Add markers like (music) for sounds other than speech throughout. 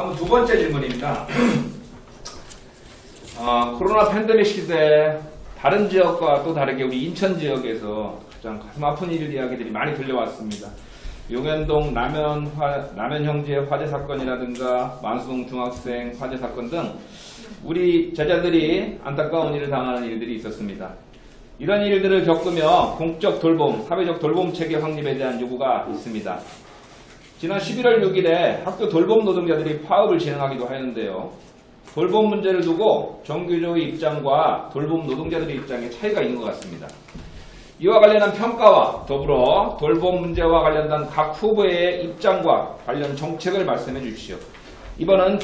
다음은 두 번째 질문입니다. 어, (clears throat) 코로나 팬데믹 시대 다른 지역과 또 다르게 우리 인천 지역에서 가장 가슴 아픈 일 이야기들이 많이 들려왔습니다. 용현동 남현 화, 남현 형제 화재 사건이라든가 만수동 중학생 화재 사건 등 우리 제자들이 안타까운 일을 당하는 일들이 있었습니다. 이런 일들을 겪으며 공적 돌봄, 사회적 돌봄 체계 확립에 대한 요구가 있습니다. 지난 11월 6일에 학교 돌봄 노동자들이 파업을 진행하기도 하였는데요. 돌봄 문제를 두고 정규조의 입장과 돌봄 노동자들의 입장에 차이가 있는 것 같습니다. 이와 관련한 평가와 더불어 돌봄 문제와 관련된 각 후보의 입장과 관련 정책을 말씀해 주십시오. 이번은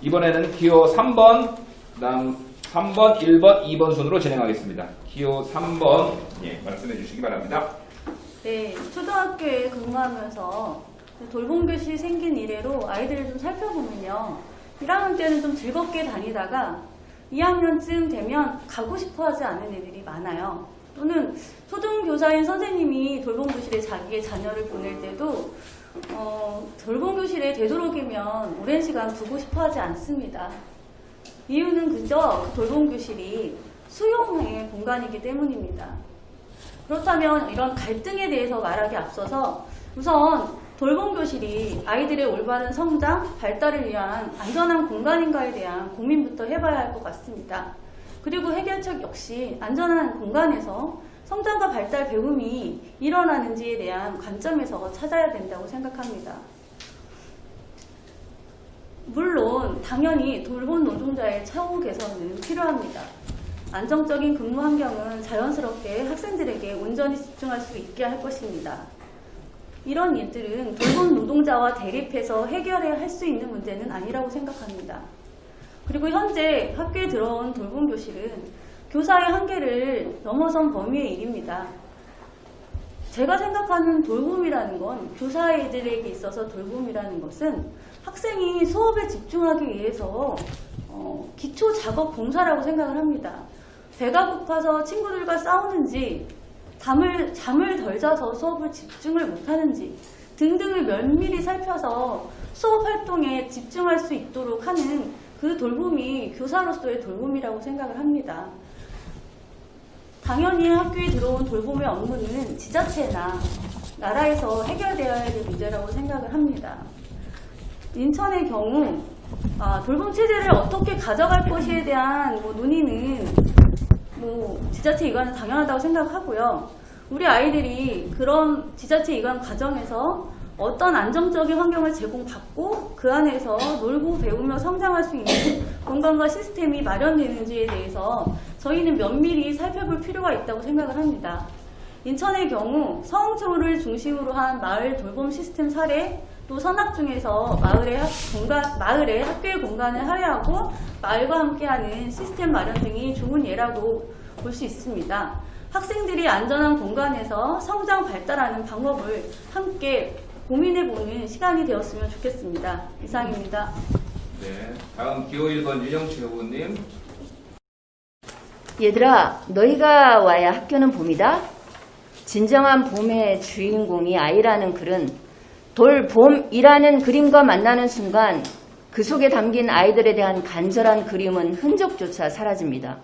이번에는 기호 3번, 그다음 3번, 1번, 2번 순으로 진행하겠습니다. 기호 3번 예, 말씀해 주시기 바랍니다. 네, 초등학교에 근무하면서 돌봄 교실이 생긴 이래로 아이들을 좀 살펴보면요. 1학년 때는 좀 즐겁게 다니다가 2학년쯤 되면 가고 싶어 하지 않는 애들이 많아요. 또는 초등교사인 선생님이 돌봄 교실에 자기의 자녀를 보낼 때도 어, 돌봄 교실에 되도록이면 오랜 시간 두고 싶어 하지 않습니다. 이유는 그저 그 돌봄 교실이 수용의 공간이기 때문입니다. 그렇다면 이런 갈등에 대해서 말하기 앞서서 우선 돌봄 교실이 아이들의 올바른 성장, 발달을 위한 안전한 공간인가에 대한 고민부터 해봐야 할 것 같습니다. 그리고 해결책 역시 안전한 공간에서 성장과 발달 배움이 일어나는지에 대한 관점에서 찾아야 된다고 생각합니다. 물론 당연히 돌봄 노동자의 처우 개선은 필요합니다. 안정적인 근무 환경은 자연스럽게 학생들에게 온전히 집중할 수 있게 할 것입니다. 이런 일들은 돌봄 노동자와 대립해서 해결해야 할 수 있는 문제는 아니라고 생각합니다. 그리고 현재 학교에 들어온 돌봄 교실은 교사의 한계를 넘어선 범위의 일입니다. 제가 생각하는 돌봄이라는 건 교사애들에게 있어서 돌봄이라는 것은 학생이 수업에 집중하기 위해서 어, 기초 작업 봉사라고 생각을 합니다. 배가 고파서 친구들과 싸우는지 잠을 잠을 덜 자서 수업을 집중을 못하는지 등등을 면밀히 살펴서 수업 활동에 집중할 수 있도록 하는 그 돌봄이 교사로서의 돌봄이라고 생각을 합니다. 당연히 학교에 들어온 돌봄의 업무는 지자체나 나라에서 해결되어야 할 문제라고 생각을 합니다. 인천의 경우 아, 돌봄 체제를 어떻게 가져갈 것에 대한 뭐 논의는 뭐 지자체 이관은 당연하다고 생각하고요. 우리 아이들이 그런 지자체 이관 과정에서 어떤 안정적인 환경을 제공받고 그 안에서 놀고 배우며 성장할 수 있는 공간과 시스템이 마련되는지에 대해서 저희는 면밀히 살펴볼 필요가 있다고 생각을 합니다. 인천의 경우 성초를 중심으로 한 마을 돌봄 시스템 사례 또 선악 중에서 마을의 학, 공간, 마을의 학교의 공간을 할애하고 마을과 함께하는 시스템 마련 등이 좋은 예라고 볼 수 있습니다. 학생들이 안전한 공간에서 성장 발달하는 방법을 함께 고민해보는 시간이 되었으면 좋겠습니다. 이상입니다. 네, 다음 기호 1번 윤영치 후보님. 얘들아, 너희가 와야 학교는 봄이다. 진정한 봄의 주인공이 아이라는 글은 돌봄이라는 그림과 만나는 순간 그 속에 담긴 아이들에 대한 간절한 그림은 흔적조차 사라집니다.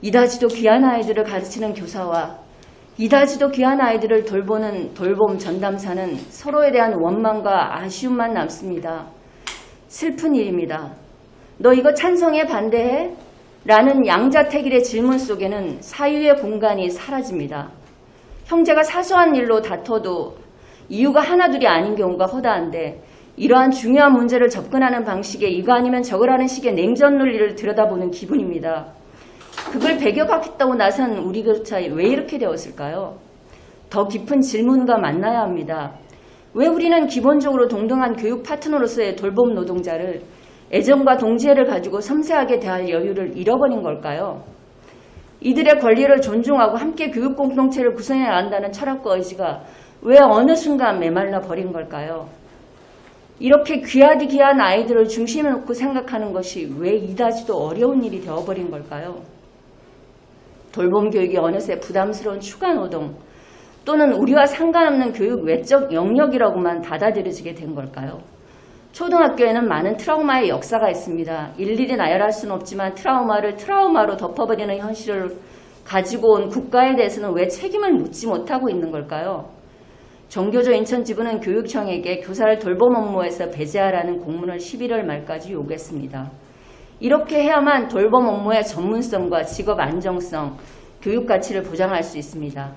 이다지도 귀한 아이들을 가르치는 교사와 이다지도 귀한 아이들을 돌보는 돌봄 전담사는 서로에 대한 원망과 아쉬움만 남습니다. 슬픈 일입니다. 너 이거 찬성해 반대해? 라는 양자택일의 질문 속에는 사유의 공간이 사라집니다. 형제가 사소한 일로 다퉈도 이유가 하나둘이 아닌 경우가 허다한데 이러한 중요한 문제를 접근하는 방식에 이거 아니면 저거라는 식의 냉전 논리를 들여다보는 기분입니다. 그걸 배격하겠다고 나선 우리 교차에 왜 이렇게 되었을까요? 더 깊은 질문과 만나야 합니다. 왜 우리는 기본적으로 동등한 교육 파트너로서의 돌봄 노동자를 애정과 동지애를 가지고 섬세하게 대할 여유를 잃어버린 걸까요? 이들의 권리를 존중하고 함께 교육 공동체를 구성해 나간다는 철학과 의지가 왜 어느 순간 메말라 버린 걸까요? 이렇게 귀하디 귀한 아이들을 중심에 놓고 생각하는 것이 왜 이다지도 어려운 일이 되어버린 걸까요? 돌봄 교육이 어느새 부담스러운 추가 노동 또는 우리와 상관없는 교육 외적 영역이라고만 받아들여지게 된 걸까요? 초등학교에는 많은 트라우마의 역사가 있습니다. 일일이 나열할 수는 없지만 트라우마를 트라우마로 덮어버리는 현실을 가지고 온 국가에 대해서는 왜 책임을 묻지 못하고 있는 걸까요? 정교조 인천지부는 교육청에게 교사를 돌봄 업무에서 배제하라는 공문을 11월 말까지 요구했습니다. 이렇게 해야만 돌봄 업무의 전문성과 직업 안정성, 교육 가치를 보장할 수 있습니다.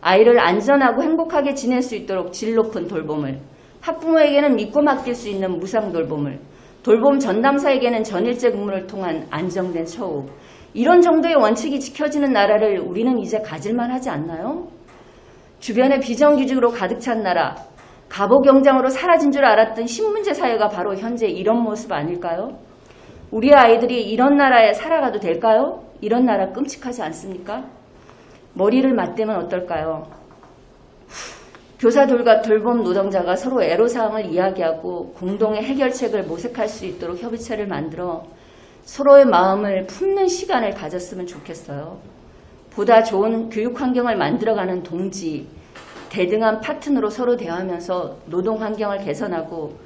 아이를 안전하고 행복하게 지낼 수 있도록 질 높은 돌봄을, 학부모에게는 믿고 맡길 수 있는 무상 돌봄을, 돌봄 전담사에게는 전일제 근무를 통한 안정된 처우, 이런 정도의 원칙이 지켜지는 나라를 우리는 이제 가질만 하지 않나요? 주변에 비정규직으로 가득 찬 나라, 가보경장으로 사라진 줄 알았던 신문제 사회가 바로 현재 이런 모습 아닐까요? 우리 아이들이 이런 나라에 살아가도 될까요? 이런 나라 끔찍하지 않습니까? 머리를 맞대면 어떨까요? 교사들과 돌봄 노동자가 서로 애로사항을 이야기하고 공동의 해결책을 모색할 수 있도록 협의체를 만들어 서로의 마음을 품는 시간을 가졌으면 좋겠어요. 보다 좋은 교육 환경을 만들어가는 동지, 대등한 파트너로 서로 대하면서 노동 환경을 개선하고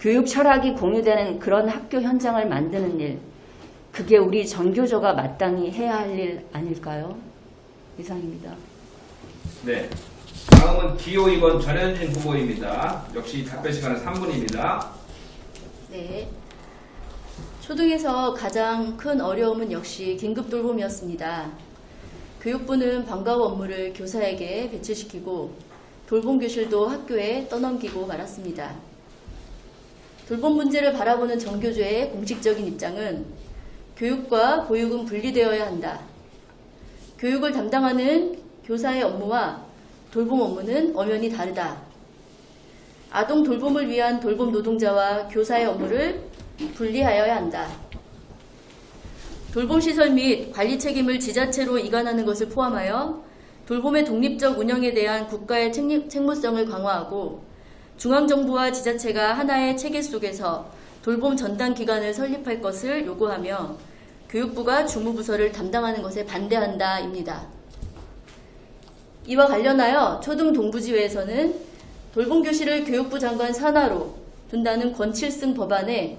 교육 철학이 공유되는 그런 학교 현장을 만드는 일, 그게 우리 전교조가 마땅히 해야 할 일 아닐까요? 이상입니다. 네. 다음은 기호 2번 전현진 후보입니다. 역시 답변 시간은 3분입니다. 네. 초등에서 가장 큰 어려움은 역시 긴급 돌봄이었습니다. 교육부는 방과 후 업무를 교사에게 배치시키고 돌봄 교실도 학교에 떠넘기고 말았습니다. 돌봄 문제를 바라보는 정교조의 공식적인 입장은 교육과 보육은 분리되어야 한다. 교육을 담당하는 교사의 업무와 돌봄 업무는 엄연히 다르다. 아동 돌봄을 위한 돌봄 노동자와 교사의 업무를 분리하여야 한다. 돌봄 시설 및 관리 책임을 지자체로 이관하는 것을 포함하여 돌봄의 독립적 운영에 대한 국가의 책무성을 강화하고 중앙정부와 지자체가 하나의 체계 속에서 돌봄 전담 기관을 설립할 것을 요구하며 교육부가 주무부서를 담당하는 것에 반대한다입니다. 이와 관련하여 초등 동부지회에서는 돌봄교실을 교육부 장관 산하로 둔다는 권칠승 법안에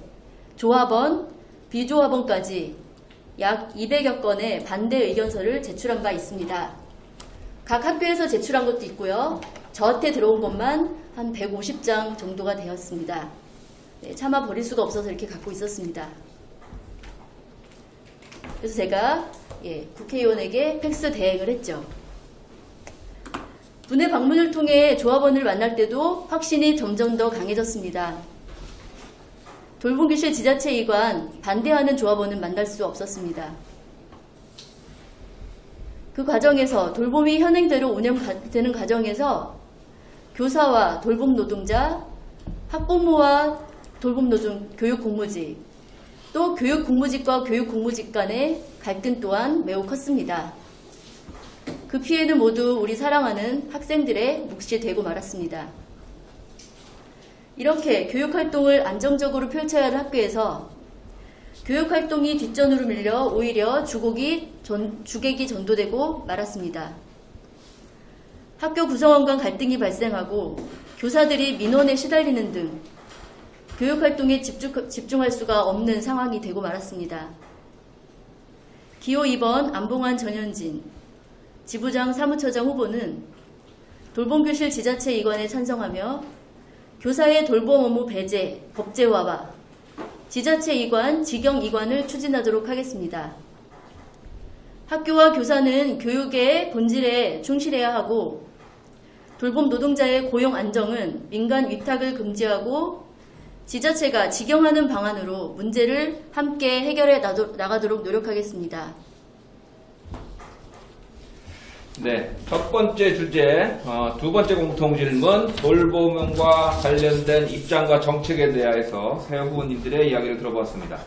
조합원, 비조합원까지 약 200여 건의 반대 의견서를 제출한 바 있습니다. 각 학교에서 제출한 것도 있고요. 저한테 들어온 것만 한 150장 정도가 되었습니다. 네, 차마 버릴 수가 없어서 이렇게 갖고 있었습니다. 그래서 제가 예, 국회의원에게 팩스 대행을 했죠. 분의 방문을 통해 조합원을 만날 때도 확신이 점점 더 강해졌습니다. 돌봄교실 지자체 이관 반대하는 조합원은 만날 수 없었습니다. 그 과정에서 돌봄이 현행대로 운영되는 과정에서 교사와 돌봄 노동자, 학부모와 돌봄 노동 교육 공무직, 또 교육 공무직과 교육 공무직 간의 갈등 또한 매우 컸습니다. 그 피해는 모두 우리 사랑하는 학생들의 몫이 되고 말았습니다. 이렇게 교육 활동을 안정적으로 펼쳐야 할 학교에서 교육 활동이 뒷전으로 밀려 오히려 주곡이 전, 주객이 전도되고 말았습니다. 학교 구성원 간 갈등이 발생하고 교사들이 민원에 시달리는 등 교육 활동에 집중, 집중할 수가 없는 상황이 되고 말았습니다. 기호 2번 안봉환 전현진 지부장 사무처장 후보는 돌봄교실 지자체 이관에 찬성하며 교사의 돌봄 업무 배제, 법제화와 지자체 이관, 직영 이관을 추진하도록 하겠습니다. 학교와 교사는 교육의 본질에 충실해야 하고 돌봄 노동자의 고용 안정은 민간 위탁을 금지하고 지자체가 직영하는 방안으로 문제를 함께 해결해 나가도록 노력하겠습니다. 네, 첫 번째 주제, 어, 두 번째 공통 질문, 돌봄과 관련된 입장과 정책에 대해서 새 후보님들의 이야기를 들어보았습니다.